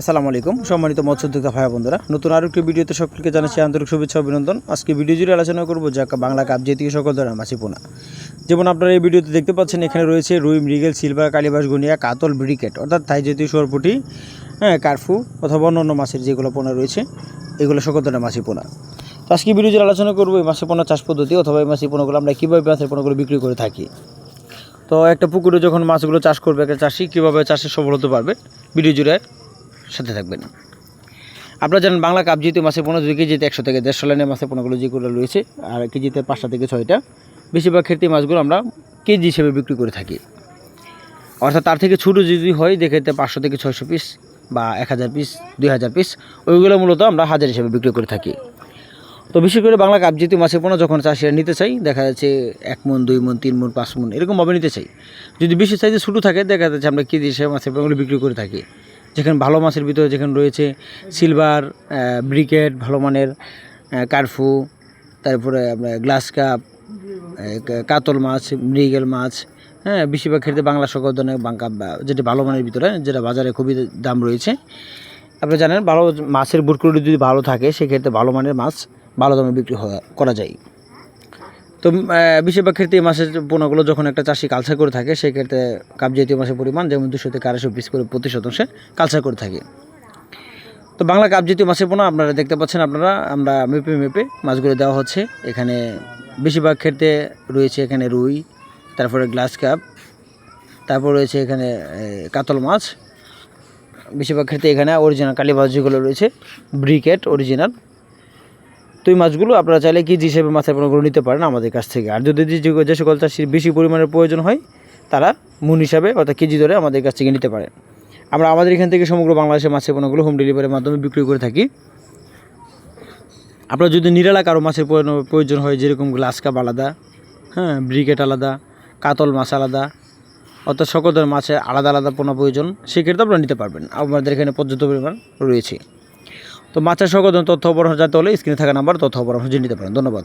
আসসালামু আলাইকুম। সম্মানিত মৎস্যোদ্যোক্তা ভাই বন্ধুরা নতুন আরও একটি ভিডিওতে সকলকে জানাচ্ছি আন্তরিক শুভেচ্ছা অভিনন্দন। আজকে ভিডিও জুড়ে আলোচনা করব যা বাংলা কাপ জাতীয় সকল ধরনের মাছি পোনা। যেমন আপনারা এই ভিডিওতে দেখতে পাচ্ছেন, এখানে রয়েছে রুই মৃগেল সিলভার কালিবাস, গুনিয়া, কাতল, ব্রিকেট, অর্থাৎ থাই জাতীয় সরপুটি হ্যাঁ কার্ফু অথবা অন্য মাছের যেগুলো পোনা রয়েছে, এগুলো সকল ধরনের মাছি পোনা। তো আজকে ভিডিও জুড়ে আলোচনা করব এই মাছি পোনা চাষ পদ্ধতি অথবা এই মাছি পোনাগুলো আমরা কীভাবে মাছের পোনাগুলো বিক্রি করে থাকি। তো একটা পুকুরে যখন মাছগুলো চাষ করবে একটা চাষি, কীভাবে চাষে সফল হতে পারবে ভিডিও জুড়ে সাথে থাকবেন। আপনারা জানেন বাংলা কাপ যেহেতু মাসে পনেরো, দুই কেজিতে একশো থেকে দেড়শো লাইনের মাছের পোনাগুলো যেগুলো রয়েছে, আর কেজিতে পাঁচটা থেকে ছয়টা। বেশিরভাগ ক্ষেত্রে মাছগুলো আমরা কেজি হিসেবে বিক্রি করে থাকি। অর্থাৎ তার থেকে ছোটো যদি হয় দেখেতে পাঁচশো থেকে ছয়শো পিস বা এক হাজার পিস দুই হাজার পিস ওইগুলো মূলত আমরা হাজার হিসেবে বিক্রি করে থাকি। তো বিশেষ করে বাংলা কাপ জাতীয় মাছের পোনা যখন চাষিরা নিতে চাই দেখা যাচ্ছে এক মন, দুই মন, তিন মন, পাঁচ মন, এরকমভাবে নিতে চাই যদি বেশি সাইজে ছোটো থাকে, দেখা যাচ্ছে আমরা কেজি হিসেবে মাছের পোনাগুলো বিক্রি করে থাকি। যেখানে ভালো মাছের ভিতরে যেখানে রয়েছে সিলভার ব্রিকেট ভালো মানের কার্ফু তারপরে আপনার গ্লাস কাপ কাতল মাছ, মৃগেল মাছ হ্যাঁ বেশিরভাগ ক্ষেত্রে বাংলা সকল ধরনের বাঙ্কা যেটা ভালো মানের ভিতরে যেটা বাজারে খুবই দাম রয়েছে। আপনি জানেন, ভালো মাছের বুটকুড়ি যদি ভালো থাকে, সেক্ষেত্রে ভালো মানের মাছ ভালো দামে বিক্রি করা যায়। তো বেশিরভাগ ক্ষেত্রে এই মাছের পোনাগুলো যখন একটা চাষি কালচার করে থাকে সেক্ষেত্রে কাপ জাতীয় মাছের পরিমাণ যেমন দুশো থেকে আড়াইশো পিস করে প্রতি শতাংশে কালচার করে থাকে। তো বাংলা কাপ জাতীয় মাছের পোনা আপনারা দেখতে পাচ্ছেন, আপনারা, আমরা মেপে মেপে মাছগুলো দেওয়া হচ্ছে। এখানে বেশিরভাগ ক্ষেত্রে রয়েছে এখানে রুই, তারপরে গ্লাস কাপ, তারপর রয়েছে এখানে কাতল মাছ। বেশিরভাগ ক্ষেত্রে এখানে অরিজিনাল কালীবাজ যেগুলো রয়েছে, ব্রিকেট অরিজিনাল তো এই মাছগুলো আপনারা চাইলে কেজি হিসেবে মাছের পোনাগুলো নিতে পারেন আমাদের কাছ থেকে। আর যদি যে সকল চাষির বেশি পরিমাণের প্রয়োজন হয়, তারা মুন হিসাবে অর্থাৎ কেজি ধরে আমাদের কাছ থেকে নিতে পারেন। আমরা আমাদের এখান থেকে সমগ্র বাংলাদেশের মাছের পোনাগুলো হোম ডেলিভারির মাধ্যমে বিক্রি করে থাকি। আপনার যদি নিরালা কারও মাছের প্রয়োজন- হয়, যেরকম গ্লাস কাপ আলাদা হ্যাঁ ব্রিকেট আলাদা, কাতল মাছ আলাদা, অর্থাৎ সকল ধরনের মাছের আলাদা আলাদা পোনা প্রয়োজন, সেক্ষেত্রে আপনারা নিতে পারবেন। আমাদের এখানে পর্যাপ্ত পরিমাণ রয়েছে। তো মাছের সকল তথ্য অপরাহ জানতে হলে স্ক্রিনে থাকা নাম্বার তথ্য অপরাহ জেনে নিতে পারেন। ধন্যবাদ।